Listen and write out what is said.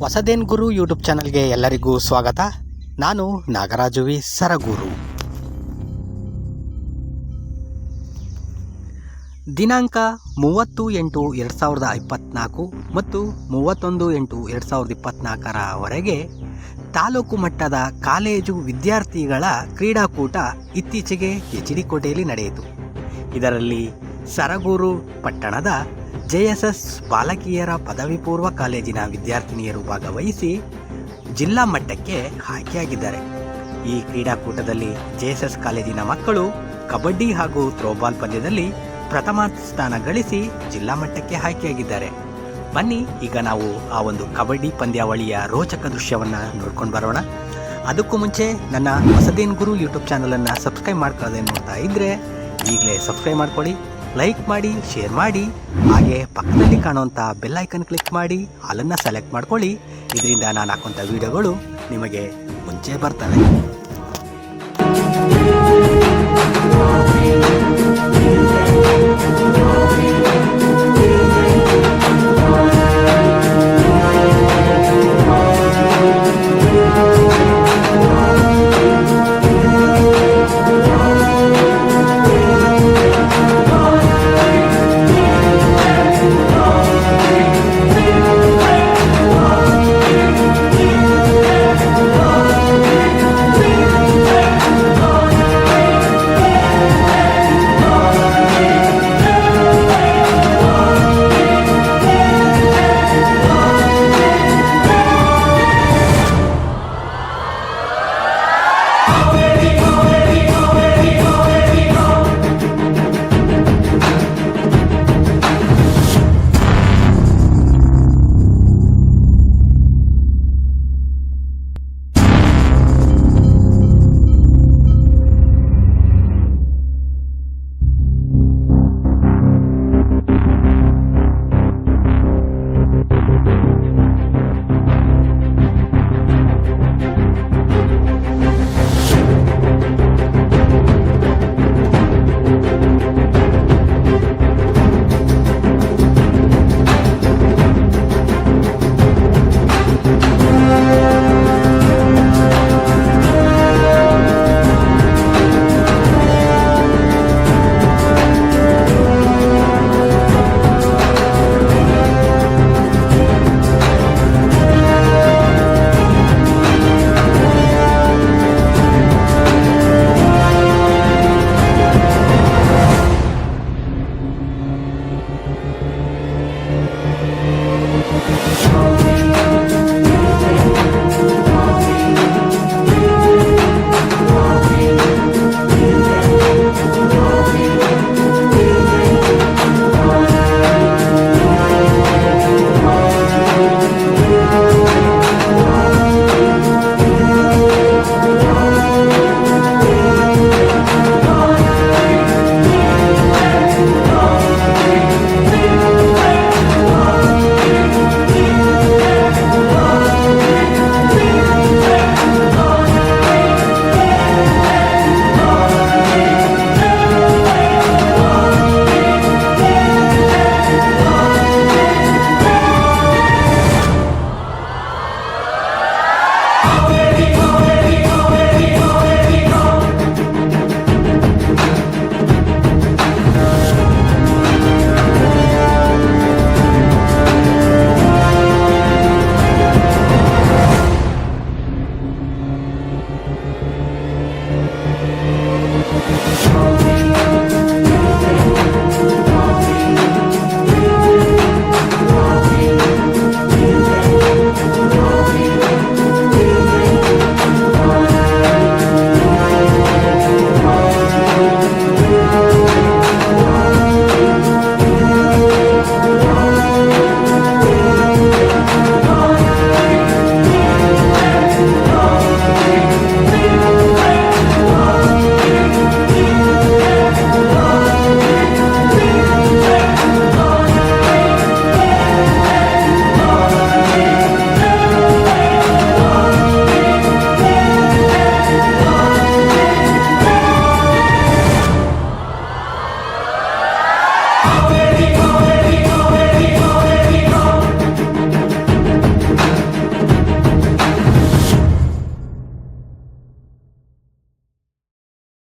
ಹೊಸದೇನ್ ಗುರು YouTube ಚಾನಲ್ಗೆ ಎಲ್ಲರಿಗೂ ಸ್ವಾಗತ. ನಾನು ನಾಗರಾಜು ವಿ ಸರಗೂರು. ದಿನಾಂಕ ಮೂವತ್ತು ಎಂಟು ಎರಡು ಸಾವಿರದ ಇಪ್ಪತ್ತ್ನಾಲ್ಕು ಮತ್ತು ಮೂವತ್ತೊಂದು ಎಂಟು ಎರಡು ಸಾವಿರದ ಇಪ್ಪತ್ತ್ನಾಲ್ಕರವರೆಗೆ ತಾಲೂಕು ಮಟ್ಟದ ಕಾಲೇಜು ವಿದ್ಯಾರ್ಥಿಗಳ ಕ್ರೀಡಾಕೂಟ ಇತ್ತೀಚೆಗೆ ಎಚ್ ಡಿ ಕೋಟೆಯಲ್ಲಿ ನಡೆಯಿತು. ಇದರಲ್ಲಿ ಸರಗೂರು ಪಟ್ಟಣದ ಜೆಎಸ್ಎಸ್ ಬಾಲಕಿಯರ ಪದವಿ ಪೂರ್ವ ಕಾಲೇಜಿನ ವಿದ್ಯಾರ್ಥಿನಿಯರು ಭಾಗವಹಿಸಿ ಜಿಲ್ಲಾ ಮಟ್ಟಕ್ಕೆ ಆಯ್ಕೆಯಾಗಿದ್ದಾರೆ. ಈ ಕ್ರೀಡಾಕೂಟದಲ್ಲಿ ಜೆಎಸ್ಎಸ್ ಕಾಲೇಜಿನ ಮಕ್ಕಳು ಕಬಡ್ಡಿ ಹಾಗೂ ಥ್ರೋಬಾಲ್ ಪಂದ್ಯದಲ್ಲಿ ಪ್ರಥಮ ಸ್ಥಾನ ಗಳಿಸಿ ಜಿಲ್ಲಾ ಮಟ್ಟಕ್ಕೆ ಆಯ್ಕೆಯಾಗಿದ್ದಾರೆ. ಬನ್ನಿ, ಈಗ ನಾವು ಆ ಒಂದು ಕಬಡ್ಡಿ ಪಂದ್ಯಾವಳಿಯ ರೋಚಕ ದೃಶ್ಯವನ್ನು ನೋಡ್ಕೊಂಡು ಬರೋಣ. ಅದಕ್ಕೂ ಮುಂಚೆ ನನ್ನ ಹೊಸದೇನ್ ಗುರು ಯೂಟ್ಯೂಬ್ ಚಾನಲನ್ನು ಸಬ್ಸ್ಕ್ರೈಬ್ ಮಾಡ್ಕೊಳ್ಳೋದೇ ನೋಡ್ತಾ ಇದ್ದರೆ ಈಗಲೇ ಸಬ್ಸ್ಕ್ರೈಬ್ ಮಾಡ್ಕೊಳ್ಳಿ. ಲೈಕ್ ಮಾಡಿ ಶೇರ್ ಮಾಡಿ, ಹಾಗೆ ಪಕ್ಕದಲ್ಲಿ ಕಾಣುವಂಥ ಬೆಲ್ ಐಕನ್ ಕ್ಲಿಕ್ ಮಾಡಿ, ಹಾಲನ್ನು ಸೆಲೆಕ್ಟ್ ಮಾಡ್ಕೊಳ್ಳಿ. ಇದರಿಂದ ನಾನು ಹಾಕುವಂಥ ವೀಡಿಯೋಗಳು ನಿಮಗೆ ಮುಂಚೆ ಬರ್ತವೆ.